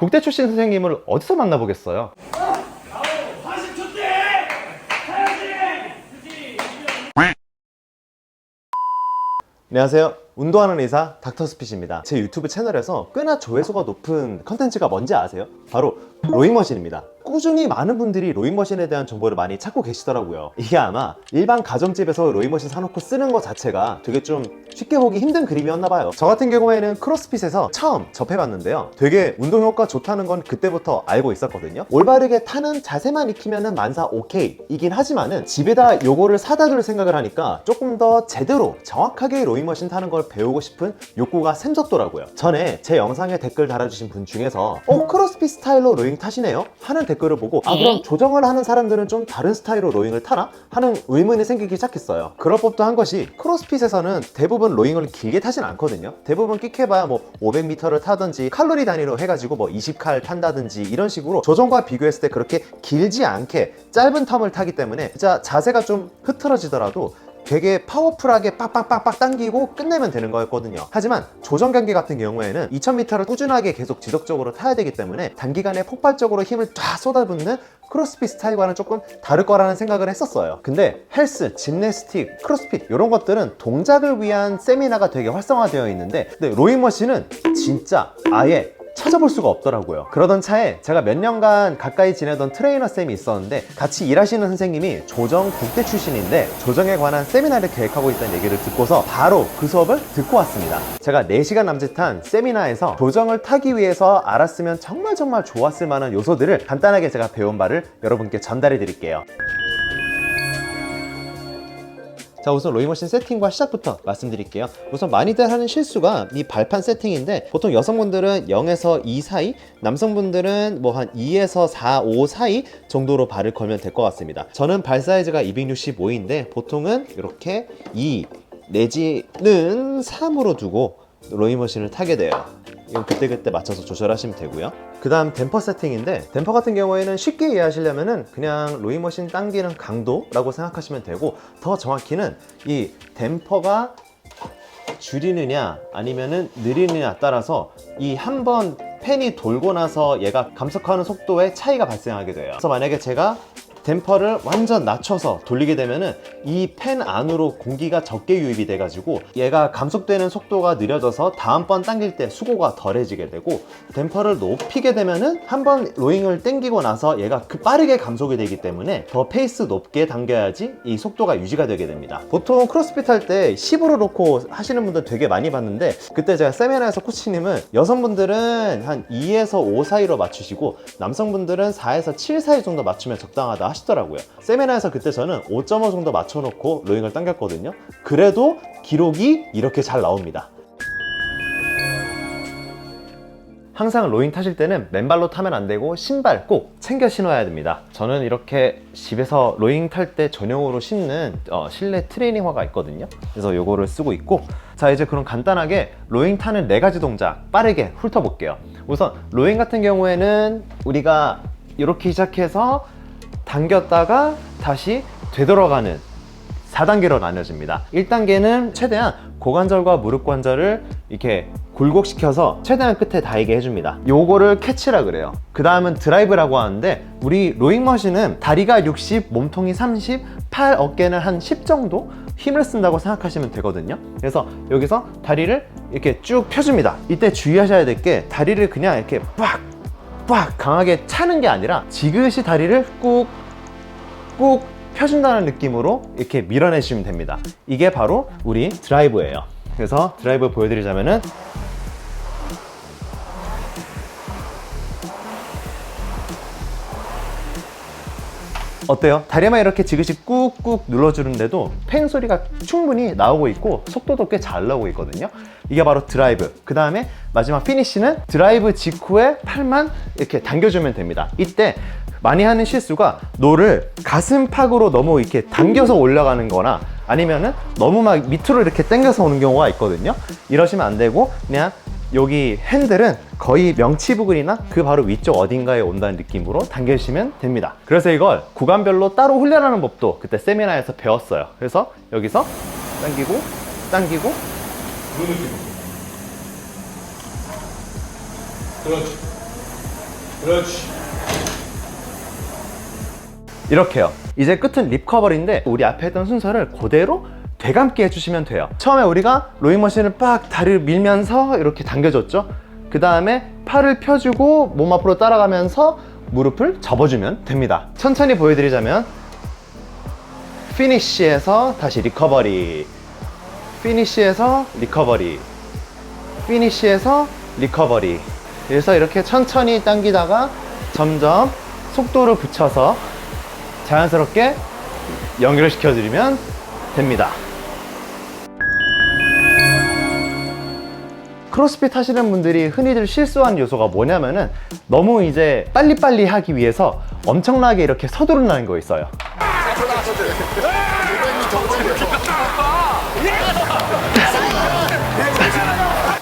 국대 출신 선생님을 어디서 만나보겠어요? 안녕하세요. 운동하는 의사 닥터스핏입니다. 제 유튜브 채널에서 꽤나 조회수가 높은 컨텐츠가 뭔지 아세요? 바로 로잉머신입니다. 꾸준히 많은 분들이 로잉머신에 대한 정보를 많이 찾고 계시더라고요. 이게 아마 일반 가정집에서 로잉머신 사놓고 쓰는 것 자체가 되게 좀 쉽게 보기 힘든 그림이었나 봐요. 저 같은 경우에는 크로스핏에서 처음 접해봤는데요. 되게 운동 효과 좋다는 건 그때부터 알고 있었거든요. 올바르게 타는 자세만 익히면 만사 오케이 이긴 하지만은 집에다 요거를 사다 둘 생각을 하니까 조금 더 제대로 정확하게 로잉머신 타는 걸 배우고 싶은 욕구가 샘솟더라고요. 전에 제 영상에 댓글 달아주신 분 중에서 어 크로스핏 스타일로 로잉 타시네요? 하는 댓글 을 보고 아 그럼 조정을 하는 사람들은 좀 다른 스타일로 로잉을 타나? 하는 의문이 생기기 시작했어요. 그럴 법도 한 것이 크로스핏에서는 대부분 로잉을 길게 타진 않거든요. 대부분 끽해봐야 뭐 500m를 타든지 칼로리 단위로 해가지고 뭐 20칼 탄다든지 이런 식으로 조정과 비교했을 때 그렇게 길지 않게 짧은 텀을 타기 때문에 진짜 자세가 좀 흐트러지더라도 되게 파워풀하게 빡빡빡빡 당기고 끝내면 되는 거였거든요. 하지만 조정 경기 같은 경우에는 2000m를 꾸준하게 계속 지속적으로 타야 되기 때문에 단기간에 폭발적으로 힘을 쫙 쏟아붓는 크로스핏 스타일과는 조금 다를 거라는 생각을 했었어요. 근데 헬스, 짐내스틱, 크로스핏 이런 것들은 동작을 위한 세미나가 되게 활성화되어 있는데 근데 로잉머신은 진짜 아예 찾아볼 수가 없더라고요. 그러던 차에 제가 몇 년간 가까이 지내던 트레이너 쌤이 있었는데 같이 일하시는 선생님이 조정 국대 출신인데 조정에 관한 세미나를 계획하고 있다는 얘기를 듣고서 바로 그 수업을 듣고 왔습니다. 제가 4시간 남짓한 세미나에서 조정을 타기 위해서 알았으면 정말 정말 좋았을 만한 요소들을 간단하게 제가 배운 바를 여러분께 전달해 드릴게요. 자 우선 로잉머신 세팅과 시작부터 말씀드릴게요. 우선 많이들 하는 실수가 이 발판 세팅인데 보통 여성분들은 0에서 2 사이 남성분들은 뭐 한 2에서 4, 5 사이 정도로 발을 걸면 될 것 같습니다. 저는 발 사이즈가 265인데 보통은 이렇게 2 내지는 3으로 두고 로잉머신을 타게 돼요 이건 그때그때 맞춰서 조절하시면 되고요. 그 다음 댐퍼 세팅인데 댐퍼 같은 경우에는 쉽게 이해하시려면 은 그냥 로잉머신 당기는 강도라고 생각하시면 되고 더 정확히는 이 댐퍼가 줄이느냐 아니면은 느리느냐 따라서 이 한번 팬이 돌고 나서 얘가 감속하는 속도에 차이가 발생하게 돼요. 그래서 만약에 제가 댐퍼를 완전 낮춰서 돌리게 되면은 이 팬 안으로 공기가 적게 유입이 돼 가지고 얘가 감속되는 속도가 느려져서 다음번 당길 때 수고가 덜해지게 되고 댐퍼를 높이게 되면은 한번 로잉을 당기고 나서 얘가 그 빠르게 감속이 되기 때문에 더 페이스 높게 당겨야지 이 속도가 유지가 되게 됩니다. 보통 크로스핏 할 때 10으로 놓고 하시는 분들 되게 많이 봤는데 그때 제가 세미나에서 코치님은 여성분들은 한 2에서 5 사이로 맞추시고 남성분들은 4에서 7 사이 정도 맞추면 적당하다 하시 더라고요. 세미나에서 그때 저는 5.5 정도 맞춰놓고 로잉을 당겼거든요. 그래도 기록이 이렇게 잘 나옵니다. 항상 로잉 타실 때는 맨발로 타면 안 되고 신발 꼭 챙겨 신어야 됩니다. 저는 이렇게 집에서 로잉 탈 때 전용으로 신는 어, 실내 트레이닝화가 있거든요. 그래서 요거를 쓰고 있고 자 이제 그럼 간단하게 로잉 타는 네 가지 동작 빠르게 훑어볼게요. 우선 로잉 같은 경우에는 우리가 이렇게 시작해서 당겼다가 다시 되돌아가는 4단계로 나뉘어집니다. 1단계는 최대한 고관절과 무릎 관절을 이렇게 굴곡시켜서 최대한 끝에 닿게 해줍니다. 요거를 캐치라 그래요. 그 다음은 드라이브라고 하는데 우리 로잉머신은 다리가 60, 몸통이 30, 팔, 어깨는 한 10 정도 힘을 쓴다고 생각하시면 되거든요. 그래서 여기서 다리를 이렇게 쭉 펴줍니다. 이때 주의하셔야 될 게 다리를 그냥 이렇게 빡! 빡! 강하게 차는 게 아니라 지그시 다리를 꾹꾹 펴준다는 느낌으로 이렇게 밀어내시면 됩니다. 이게 바로 우리 드라이브예요. 그래서 드라이브 보여드리자면은 어때요? 다리만 이렇게 지그시 꾹꾹 눌러주는데도 팽 소리가 충분히 나오고 있고 속도도 꽤 잘 나오고 있거든요. 이게 바로 드라이브. 그 다음에 마지막 피니쉬는 드라이브 직후에 팔만 이렇게 당겨주면 됩니다. 이때 많이 하는 실수가 노를 가슴팍으로 너무 이렇게 당겨서 올라가는 거나 아니면은 너무 막 밑으로 이렇게 당겨서 오는 경우가 있거든요. 이러시면 안 되고 그냥 여기 핸들은 거의 명치 부근이나 그 바로 위쪽 어딘가에 온다는 느낌으로 당겨주시면 됩니다. 그래서 이걸 구간별로 따로 훈련하는 법도 그때 세미나에서 배웠어요. 그래서 여기서 당기고 당기고 그런 느낌. 그렇지. 그렇지. 이렇게요. 이제 끝은 립 커버인데 우리 앞에 했던 순서를 그대로 되감게 해주시면 돼요. 처음에 우리가 로잉머신을 빡 다리를 밀면서 이렇게 당겨줬죠. 그 다음에 팔을 펴주고 몸 앞으로 따라가면서 무릎을 접어주면 됩니다. 천천히 보여드리자면 피니쉬에서 다시 리커버리 피니쉬에서 리커버리 피니쉬에서 리커버리 그래서 이렇게 천천히 당기다가 점점 속도를 붙여서 자연스럽게 연결을 시켜 드리면 됩니다. 크로스핏 하시는 분들이 흔히들 실수하는 요소가 뭐냐면은 너무 이제 빨리빨리 하기 위해서 엄청나게 이렇게 서두르는 거 있어요.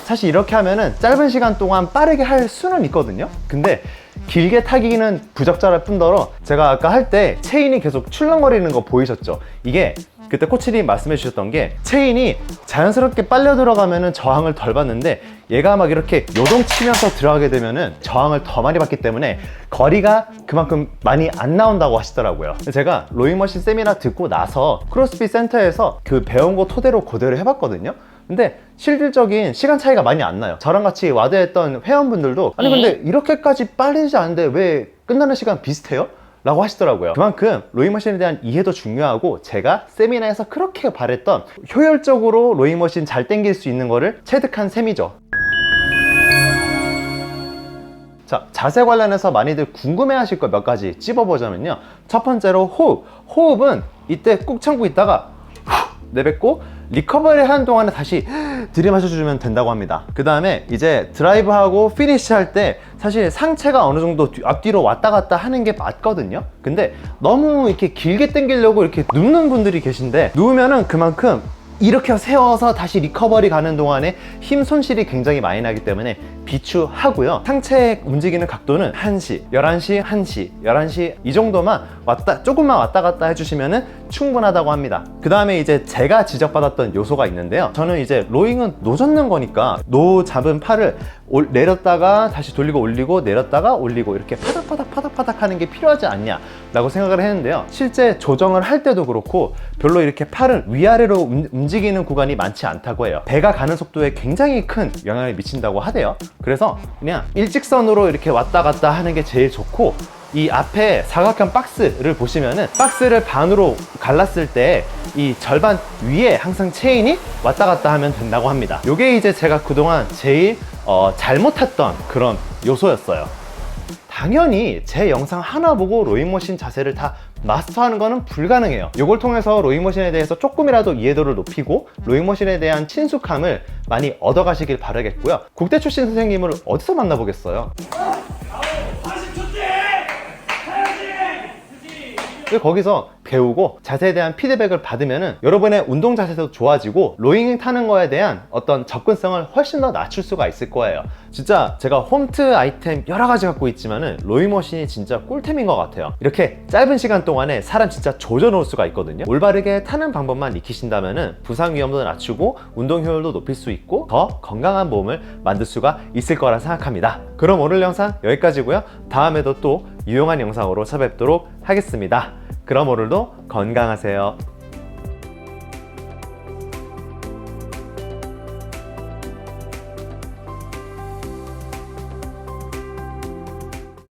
사실 이렇게 하면은 짧은 시간 동안 빠르게 할 수는 있거든요. 근데 길게 타기는 부적절할 뿐더러 제가 아까 할 때 체인이 계속 출렁거리는 거 보이셨죠? 이게 그때 코치님 말씀해 주셨던 게 체인이 자연스럽게 빨려 들어가면은 저항을 덜 받는데 얘가 막 이렇게 요동치면서 들어가게 되면은 저항을 더 많이 받기 때문에 거리가 그만큼 많이 안 나온다고 하시더라고요. 제가 로잉머신 세미나 듣고 나서 크로스핏 센터에서 그 배운 거 토대로 그대로 해봤거든요. 근데 실질적인 시간 차이가 많이 안 나요. 저랑 같이 와드했던 회원분들도 아니 근데 이렇게까지 빠르지 않은데 왜 끝나는 시간 비슷해요? 라고 하시더라고요. 그만큼 로잉머신에 대한 이해도 중요하고 제가 세미나에서 그렇게 바랬던 효율적으로 로잉머신 잘 땡길 수 있는 거를 체득한 셈이죠. 자, 자세 관련해서 많이들 궁금해 하실 거 몇 가지 찝어보자면요. 첫 번째로 호흡. 호흡은 이때 꾹 참고 있다가 후 내뱉고 리커버리 하는 동안에 다시 들이마셔주면 된다고 합니다. 그 다음에 이제 드라이브하고 피니시 할때 사실 상체가 어느 정도 뒤- 앞뒤로 왔다 갔다 하는 게 맞거든요. 근데 너무 이렇게 길게 당기려고 이렇게 눕는 분들이 계신데 누우면은 그만큼 이렇게 세워서 다시 리커버리 가는 동안에 힘 손실이 굉장히 많이 나기 때문에 비추하고요. 상체 움직이는 각도는 1시, 11시, 1시, 11시 이 정도만 왔다 조금만 왔다 갔다 해주시면 충분하다고 합니다. 그 다음에 이제 제가 지적받았던 요소가 있는데요. 저는 이제 로잉은 노젓는 거니까 노 잡은 팔을 올- 내렸다가 다시 돌리고 올리고 내렸다가 올리고 이렇게 파닥파닥 파닥파닥 하는 게 필요하지 않냐 라고 생각을 했는데요 실제 조정을 할 때도 그렇고 별로 이렇게 팔을 위아래로 움- 움직이는 구간이 많지 않다고 해요 배가 가는 속도에 굉장히 큰 영향을 미친다고 하대요 그래서 그냥 일직선으로 이렇게 왔다 갔다 하는 게 제일 좋고 이 앞에 사각형 박스를 보시면은 박스를 반으로 갈랐을 때 이 절반 위에 항상 체인이 왔다 갔다 하면 된다고 합니다. 요게 이제 제가 그동안 제일 어, 잘못했던 그런 요소였어요. 당연히 제 영상 하나 보고 로잉머신 자세를 다 마스터하는 거는 불가능해요. 이걸 통해서 로잉머신에 대해서 조금이라도 이해도를 높이고 로잉머신에 대한 친숙함을 많이 얻어가시길 바라겠고요. 국대 출신 선생님을 어디서 만나보겠어요? 거기서 배우고 자세에 대한 피드백을 받으면은 여러분의 운동 자세도 좋아지고 로잉 타는 거에 대한 어떤 접근성을 훨씬 더 낮출 수가 있을 거예요. 진짜 제가 홈트 아이템 여러 가지 갖고 있지만은 로잉 머신이 진짜 꿀템인 것 같아요. 이렇게 짧은 시간 동안에 사람 진짜 조져 놓을 수가 있거든요. 올바르게 타는 방법만 익히신다면은 부상 위험도 낮추고 운동 효율도 높일 수 있고 더 건강한 몸을 만들 수가 있을 거라 생각합니다. 그럼 오늘 영상 여기까지고요. 다음에도 또 유용한 영상으로 찾아뵙도록 하겠습니다. 그럼 오늘도 건강하세요.